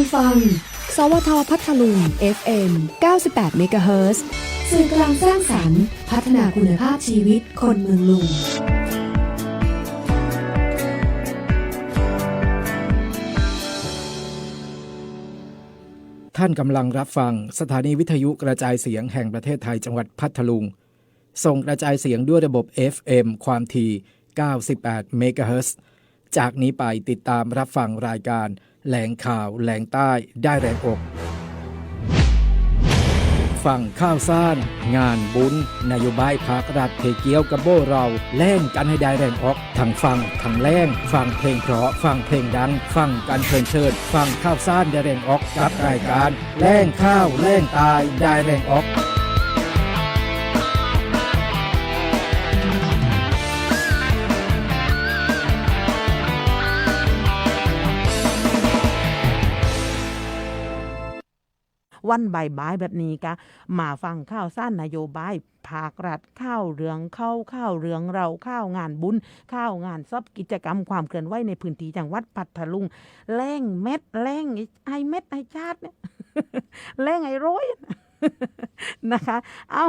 งฟัง สวทพัทลุง FM 98เมกะเฮิรตซ์สื่อกลางสร้างสรรค์ พัฒนาคุณภาพชีวิตคนเมืองลุงท่านกำลังรับฟังสถานีวิทยุกระจายเสียงแห่งประเทศไทยจังหวัดพัทลุง ส่งกระจายเสียงด้วยระบบ FM ความถี่ 98 เมกะเฮิรตซ์จากนี้ไปติดตามรับฟังรายการ แหลงข่าวแหลงใต้ได้แรงอกฟังข้าวซ่าน งานบุญ นโยบายภาครัฐเทเกียวกับโบเราแล่งกันให้ได้แรงออกทั้งฟังทั้งแล่งฟังเพลงเพราะฟังเพลงดัง ฟังกันเพลินเชิญฟังข้าวซ่านได้แรงออกกับรายการ แล่งข้าวแล่งตายได้แรงออก วันบ่ายแบบนี้กะมาฟังข้าวสั้นนโยบายภาครัฐข้าวเรืองเข้าข้าวเรืองเราข้าวงานบุญข้าวงานซับกิจกรรมความเคลื่อนไหวในพื้นที่จังหวัดปัทลุงแล้งเม็ดแล้งไอเม็ดไอชาติเนี่ยแล้งไอร้อยนะคะ เอา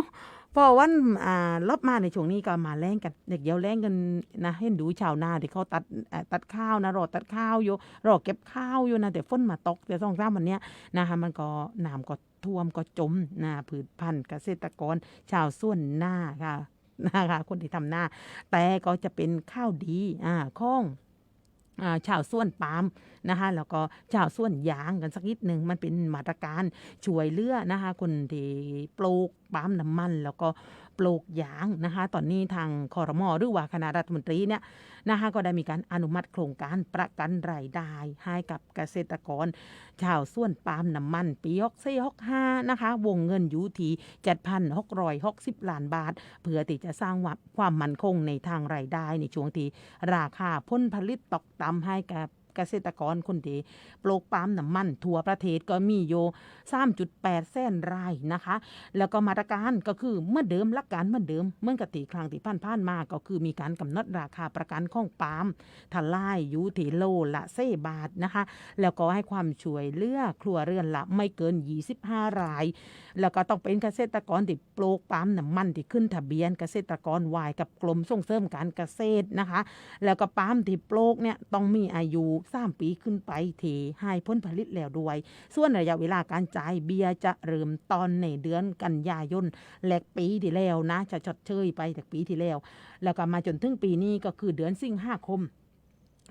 พอวันอ่าลบมาในช่วงนี้ก็มาแล่งกัน เด็กเดียวแล่งกันนะเห็นดูชาวนาที่เขาตัดตัดข้าวนะรอตัดข้าวอยู่รอเก็บข้าวอยู่นะแต่ฝนมาตกแต่สองสามวันเนี้ยนะคะมันก็น้ำก็ท่วมก็จมนะผืนพันธุ์เกษตรกร ชาวส่วนหน้าค่ะนะคะคนที่ทำหน้า แต่ก็จะเป็นข้าวดีอ่าข้อง ชาวส่วนปาล์มนะคะแล้วก็ชาวส่วนยางกันสักนิดหนึ่งมันเป็นมาตรการช่วยเหลือนะคะคนที่ปลูกปาล์มน้ำมัน แล้วก็ปลูกยางนะคะตอนนี้ทางคอรมอหรือว่าคณะรัฐมนตรีเนี่ยนะคะก็ได้มีการอนุมัติโครงการประกันรายได้ให้กับเกษตรกร ชาวส่วนปาล์มน้ำมันปีฮกเซฮกห้านะคะวงเงินอยู่ที่เจ็ดพันหกร้อยหกสิบล้านบาท เพื่อที่จะสร้างความมั่นคงในทางรายได้ในช่วงที่ราคาพ้นผลิตตกต่ำให้กับ เกษตรกรคนที่ปลูกปาล์มน้ำมัน ทั่วประเทศก็มีโย3.8แสนรายนะคะ แล้วก็มาตรการก็คือเมื่อเดิมหลักการเมื่อเดิมเมื่อกติครั้งที่ผ่านๆมาก็คือมีการกำหนดราคาประกันของปาล์มทลายยู่ที่โลละเซบาทนะคะ แล้วก็ให้ความช่วยเหลือครัวเรือนละไม่เกิน 25 ราย แล้วก็ต้องเป็นเกษตรกรที่ปลูกปาล์มน้ำมันที่ขึ้นทะเบียนเกษตรกรวายกับกรมส่งเสริมการเกษตรนะคะ แล้วก็ปาล์มที่ปลูกเนี่ยต้องมีอายุ3ปีขึ้นไปที่ให้พ้นผลิตแล้วด้วย ส่วนระยะเวลาการจ่ายเบียจะเริ่มตอนในเดือนกันยายนแลกปีที่แล้วนะจะชดเชยไปจากปีที่แล้ว แล้วก็มาจนถึงปีนี้ก็คือเดือนสิงหาคม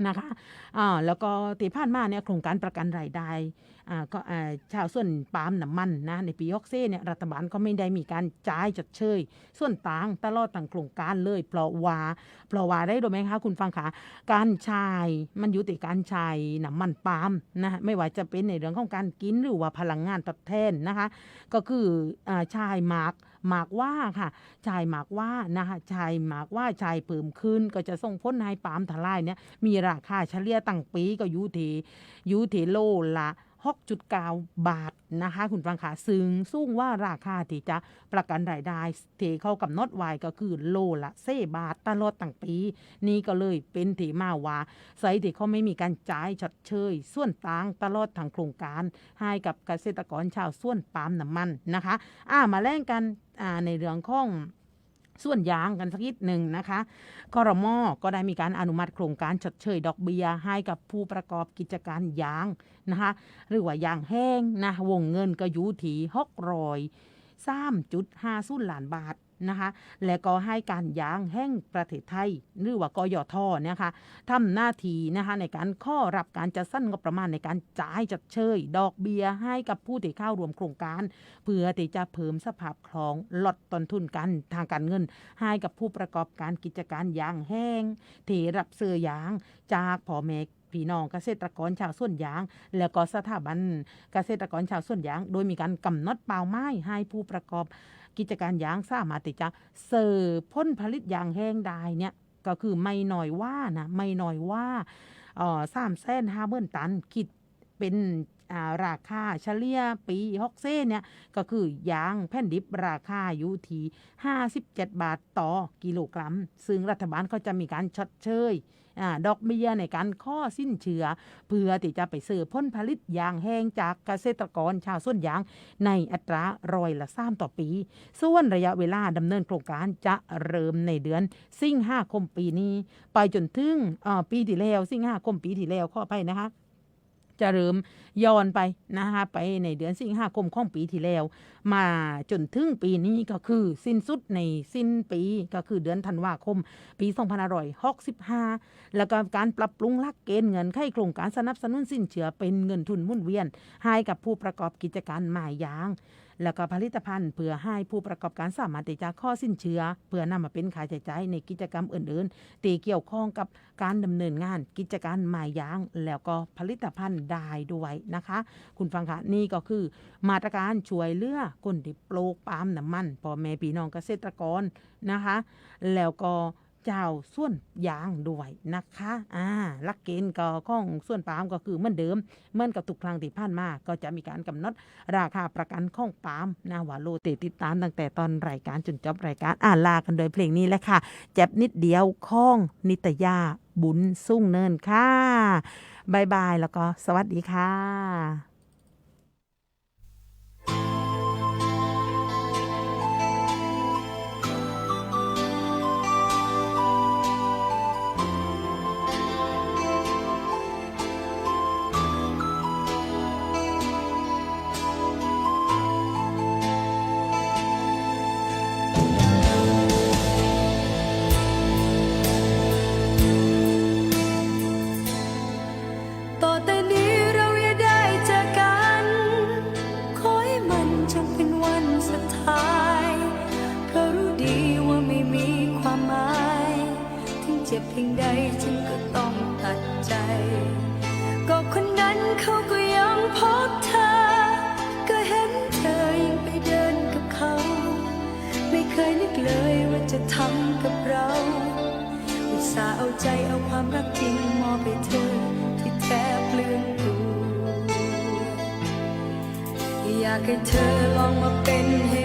นะคะอ่าแล้วก็ตีผ่านมาเนี่ยโครงการประกันรายได้อ่าก็อ่าชาวส่วนปาล์มน้ำมันนะในปีฮอกเซ่เนี่ยรัฐบาลก็ไม่ได้มีการจ่ายชดเชย ส่วนต่างตลอดต่างโครงการเลยเพราะว่าเพราะว่าได้ดูไหมคะคุณฟังคะการใชายมันอยู่ที่การใชายน้ำมันปาล์มนะไม่ว่าจะเป็นในเรื่องของการกินหรือว่าพลังงานตอบแทนนะคะ ก็คืออ่าชายมาก หมากว่าค่ะชายหมากว่านะคะชายหมากว่าชายเพิ่มขึ้น ก็จะส่งพ้นให้ปาล์มทลายเนี่ยมีราคาเฉลี่ยตั้งปีก็อยู่ที่อยู่ที่โลละ 6.9 บาทนะคะคุณฟังค่ะซึ่งสูงว่าราคาที่จะประกันรายได้ที่เขากำหนดไว้ก็คือโลละเซบาทตลอดตั้งปี นี่ก็เลยเป็นที่มาว่าไซที่เขาไม่มีการจ่ายชดเชย ส่วนต่างตลอดทางโครงการ ให้กับเกษตรกรชาวส่วนปาล์มน้ำมันนะคะ อ่ามาแล่งกันในเรื่องของ ส่วนยางกันสักนิดหนึ่งนะคะคอรมอก็ได้มีการอนุมัติโครงการชดเชยดอกเบี้ยให้กับผู้ประกอบกิจการยางนะคะหรือว่ายางแห้งนะวงเงินก็อยู่ที่หกร้อยสามจุดห้าสุล้านบาท นะคะและก็ให้การยางแห่งประเทศไทย หรือว่ากยทเนี่ยค่ะทำหน้าที่นะคะในการข้อรับการจัดสรรงบประมาณในการจ่ายจัดเชย ดอกเบี้ยให้กับผู้ที่เข้าร่วมโครงการ เพื่อที่จะเพิ่มสภาพคล่องลดต้นทุนกันทางการเงิน ให้กับผู้ประกอบการกิจการยางแห้งที่รับเสื้อยางจากพ่อแม่พี่น้องเกษตรกรชาวสวนยาง แล้วก็สถาบันเกษตรกรชาวสวนยาง โดยมีการกำหนดเป้าหมายให้ผู้ประกอบ กิจการยางสามารถที่จะเสิร์ฟพ้นผลิตยางแห้งได้เนี่ยก็คือไม่น้อยว่านะไม่น้อยว่าสามแสนห้าหมื่นตันคิดเป็นราคาเฉลี่ยปีฮอกเซ่เนี่ยก็คือยางแผ่นดิบราคาอยู่ที่57 บาทต่อกิโลกรัม ซึ่งรัฐบาลก็จะมีการชดเชย ดอกเบี้ยในการข้อสิ้นเชื้อเพื่อที่จะไปซื้อพ้นผลิตยางแห้งจากเกษตรกรชาวสวนยางในอัตราร้อยละสามต่อปี ส่วนระยะเวลาดำเนินโครงการจะเริ่มในเดือนสิงหาคมปีนี้ ไปจนถึงปีที่แล้วสิงหาคมปีที่แล้วข้อไปนะคะ จะเริ่มย้อนไปนะคะไปในเดือนสิงหาคมของปีที่แล้ว มาจนถึงปีนี้ก็คือสิ้นสุดในสิ้นปีก็คือเดือนธันวาคม ปี2565 แล้วก็การปรับปรุงหลักเกณฑ์เงินไขโครงการสนับสนุนสินเชื่อเป็นเงินทุนหมุนเวียน ให้กับผู้ประกอบกิจการหมายยาง แล้วก็ผลิตภัณฑ์เพื่อให้ผู้ประกอบการสามารถที่จะข้อสินเชื่อเพื่อนำมาเป็นค่าใช้จ่ายในกิจกรรมอื่นๆที่เกี่ยวข้องกับการดำเนินงาน กิจการหมายยาง แล้วก็ผลิตภัณฑ์ได้ด้วยนะคะ คุณฟังคะนี่ก็คือ มาตรการช่วยเหลือคนที่ปลูกปาล์มน้ำมันพ่อแม่พี่น้องเกษตรกรนะคะ แล้วก็ เจ้าส่วนยางด้วยนะคะอ่าลักเกณฑ์ก็ของส่วนปาล์มก็คือเหมือนเดิมเหมือนกับทุกครั้งที่ผ่านมา ก็จะมีการกำหนดราคาประกันของปาล์มนะว่าโลเตติดตามตั้งแต่ตอนรายการจนจบรายการอ่าลากันโดยเพลงนี้แหละค่ะเจ็บนิดเดียวข้องนิตยาบุญสุ่งเนินค่ะบายบายแล้วก็สวัสดีค่ะ จ็บเพียงใดฉันก็ต้องตัดใจ ก็คนนั้นเขาก็ยังพบเธอ ก็เห็นเธอยังไปเดินกับเขา ไม่เคยนึกเลยว่าจะทำกับเรา อุตส่าห์เอาใจเอาความรักจริงมอบให้เธอที่แทบเปลือนตัวอยากให้เธอลองมาเป็นให้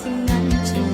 สิ่งนั้นฉันว่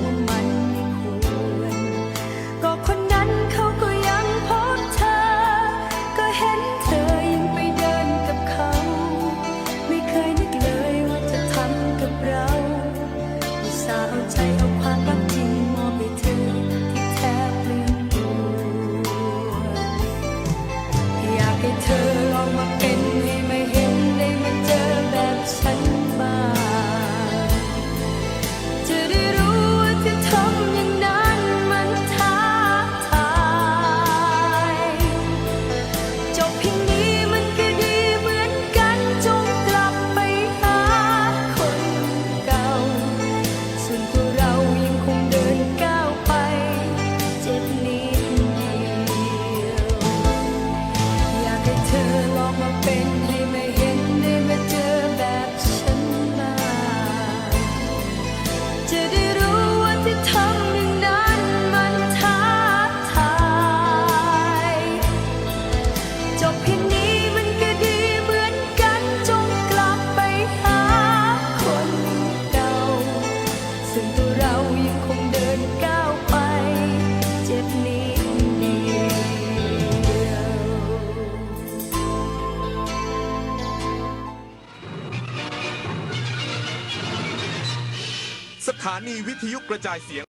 นีวิทยุกระจายเสียง